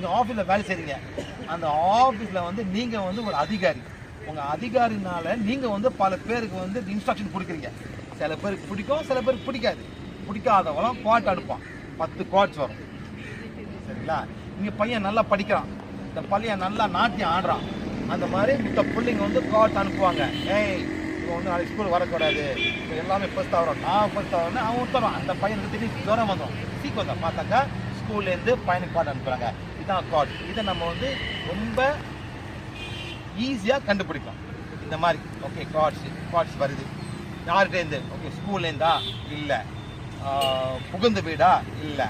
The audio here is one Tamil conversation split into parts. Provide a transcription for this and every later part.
நீங்கள் ஆஃபீஸில் வேலை செய்கிறீங்க அந்த ஆஃபீஸில் வந்து நீங்கள் வந்து ஒரு அதிகாரி. உங்கள் அதிகாரினால நீங்கள் வந்து பல பேருக்கு வந்து இன்ஸ்ட்ரக்ஷன் கொடுக்குறீங்க. சில பேருக்கு பிடிக்கும் சில பேருக்கு பிடிக்காது. பிடிக்காதவங்களாம் குவாட் அனுப்பான் பத்து குவாட்ஸ் வரும். சரிங்களா? இங்கே பையன் நல்லா படிக்கிறான். இந்த பையன் நல்லா நாட்டியம் ஆடுறான். அந்த மாதிரி மித்த பிள்ளைங்க வந்து குவாட்ஸ் அனுப்புவாங்க. ஏய் இப்போ வந்து நாளைக்கு ஸ்கூல் வரக்கூடாது இப்போ எல்லாமே ஃபர்ஸ்ட் ஆகிறோம் நான் ஃபர்ஸ்ட் ஆகிறோம் அவன் உத்தரம் அந்த பையனுக்கு திடீர் ஜுரம் வந்துடும் சீக்கிரம் பார்த்தாக்கா ஸ்கூல்லேருந்து பையனுக்கு கார்டு அனுப்புகிறாங்க இதுதான் கார்டு இதை நம்ம வந்து ரொம்ப ஈஸியாக கண்டுபிடிக்கலாம். இந்த மாதிரி. ஓகே கார்ட்ஸ் கார்ட்ஸ் வருது. யார்கிட்டேருந்து? ஓகே ஸ்கூல்லேருந்தா இல்லை. புகுந்த வீடா? இல்லை.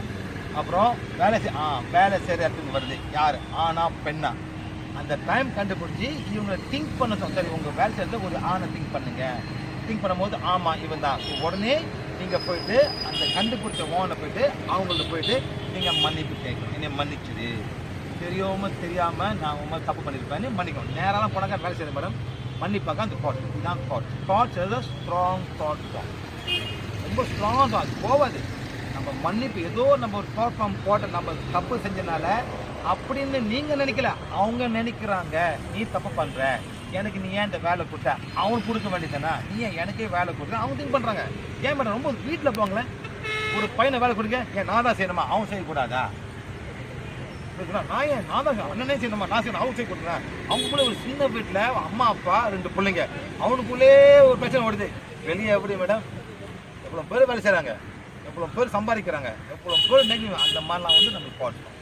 அப்புறம் வேலை செய் ஆ வேலை செய்கிற இடத்துக்கு வருது. யார்? ஆனா பெண்ணா? அந்த டைம் கண்டுபிடிச்சி இவங்க திங்க் பண்ண சொல்~ சரி உங்கள் வேலை செய்கிறத ஒரு ஆணை திங்க் பண்ணுங்க. திங்க் பண்ணும்போது ஆமாம் இவன் தான் உடனே நீங்கள் போயிட்டு அந்த கண்டுபிடிச்ச ஓனை போயிட்டு அவங்கள்ட்ட போயிட்டு நீங்கள் மன்னிப்பு கேட்கணும். என்னை மன்னிச்சுது தெரியாமல் தெரியாமல் நான் உங்க தப்பு பண்ணியிருப்பேன்னு மன்னிக்கணும். நேரெல்லாம் போனாக்க வேலை செய்யணும் மேடம். மன்னிப்பாக்க அந்த காட் இதுதான் காட் தாட்ஸ் எதோ ஸ்ட்ராங் தாட் தான் ரொம்ப ஸ்ட்ராங் தாட் அது போகாது நம்ம மன்னிப்பு ஏதோ நம்ம ஒரு தாட் ஃபார்ம் போட்ட நம்ம தப்பு செஞ்சனால அப்படின்னு நீங்கள் நினைக்கல. அவங்க நினைக்கிறாங்க. நீ தப்பு பண்ணுற எனக்கு நீ ஏன் இந்த வேலை கொடுத்த? அவனுக்கு கொடுக்க வேண்டியதானா நீ ஏன் எனக்கே வேலை கொடுத்த அவங்க திங்க் பண்ணுறாங்க ஏன் மேடம் ரொம்ப வீட்டில் போங்களேன். ஒரு பையனை வேலை கொடுக்க ஏன் நான் தான் செய்யணுமா? அவன் செய்யக்கூடாதா? நான் ஏன் நான் தான் அண்ணனே செய்யணுமா? நான் செய்யணும். அவங்க செய்ய கொடுக்குறேன் ஒரு சின்ன வீட்டில் அம்மா அப்பா ரெண்டு பிள்ளைங்க. அவனுக்குள்ளே ஒரு பிரச்சனை ஓடுது வெளியே எப்படி மேடம்? எவ்வளோ பேர் வேலை செய்கிறாங்க எவ்வளோ பேர் சம்பாதிக்கிறாங்க? எவ்வளோ பேர் நெகிழ்வு? அந்த மாதிரிலாம் வந்து நம்மளுக்கு போட்டோம்